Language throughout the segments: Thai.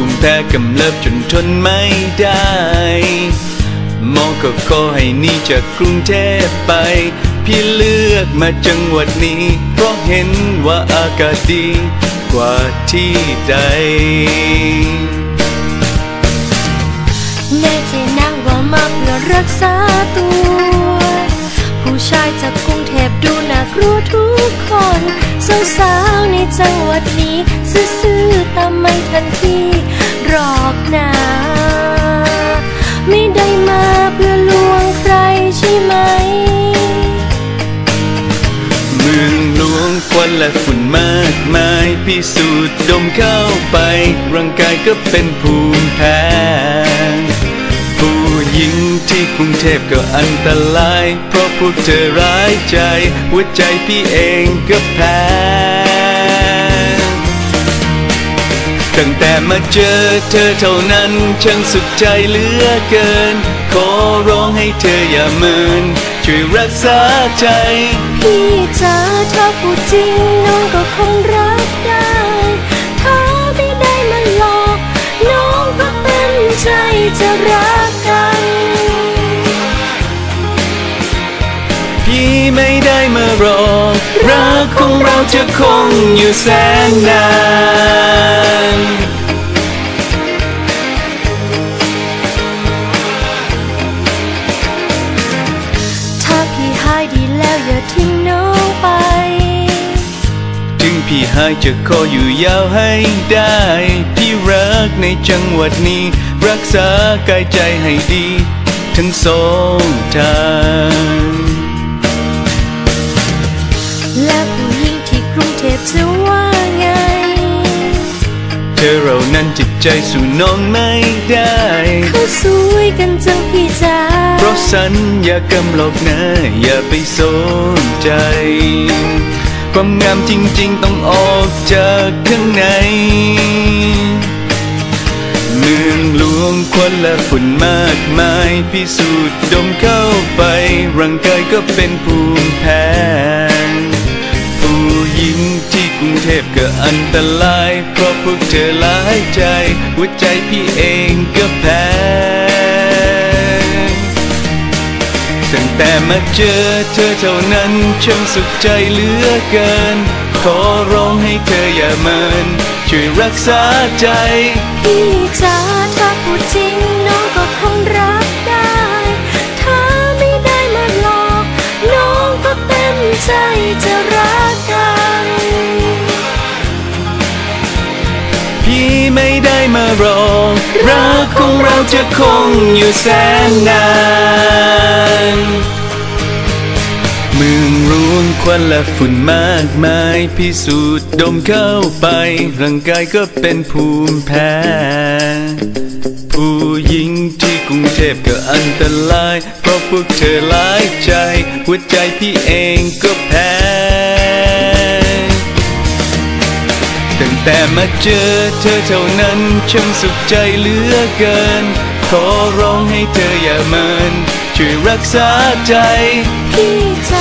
โรคภูมิแพ้กำเริบจนทนไม่ได้ หมอก็ขอให้นี่จากกรุงเทพไป พี่เลือกมาจังหวัดนี้ เพราะเห็นว่าอากาศดีกว่าที่ใดแน่ใจนักว่ามาเพื่อรักษาตัว ผู้ชายจากกรุงเทพดูน่ากลัวทุกคนสาวๆในจังหวัดนี้ซื่อ ตามไม่ทันทีหรอกนะไม่ได้มาเพื่อลวงใครใช่ไหม เมืองหลวงควันและฝุ่นมากมายพิสูจน์ดมเข้าไป ร่างกายก็เป็นภูมิแพ้ผู้หญิงที่กรุงเทพก็อันตราย เพราะพวกเธอร้ายใจ หัวใจพี่เองก็แพ้ ตั้งแต่มาเจอเธอเท่านั้นช่างสุขใจเหลือเกิน ขอร้องให้เธออย่าเมินช่วยรักษาใจ พี่จ๋าถ้าพูดจริงน้องก็คงรัก พี่ไม่ได้มารอ รักของเราจะคงอยู่แสนนานถ้าพี่หายดีแล้วอย่าทิ้งน้องไป ถึงพี่หายจะขออยู่ยาวให้ได้ พี่รักในจังหวัดนี้ รักษากายใจให้ดี ทั้งสองทาง และผู้หญิงที่กรุงเทพจะว่าไง เธอเรานั้นจิตใจสู่น้องไม่ได้ เขาสวยกันจังพี่จ๋าเพราะสัญญากำหลอกนะ อย่าไปสนใจ ความงามจริง ๆ ต้องออกจากข้างในเมืองหลวงควันและฝุ่นมากมาย พิสูจน์ดมเข้าไป ร่างกายก็เป็นภูมิแพ้ หญิงที่กรุงเทพก็อันตราย เพราะพวกเธอหลายใจ หัวใจพี่เองก็แพ้ตั้งแต่มาเจอเธอเท่านั้นช่างสุขใจเหลือเกิน ขอร้องให้เธออย่าเมิน ช่วยรักษาใจ พี่จ๋าถ้าพูดจริงน้องก็คง ไม่ได้มารอรักของเราจะคงอยู่แสนนานเมืองรวงควันและฝุ่นมากมายพิสูจน์ดมเข้าไป ร่างกายก็เป็นภูมิแพ้ ผู้หญิงที่กรุงเทพก็อันตราย เพราะพวกเธอหลายใจ หัวใจพี่เองก็แพ้ แต่มาเจอเธอเท่านั้นช่างสุขใจเหลือเกิน ขอร้องให้เธออย่าเมินช่วยรักษาใจพี่จ๋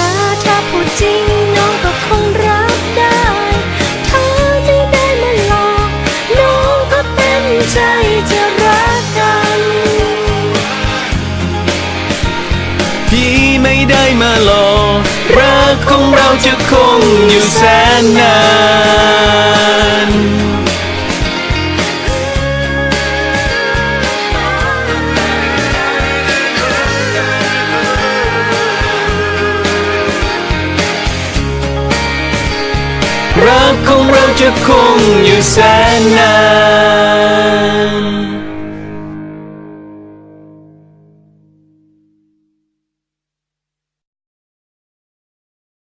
ไม่ได้มาหลอกรักของเราจะคงอยู่แสนนานรักของเราจะคงอยู่แสน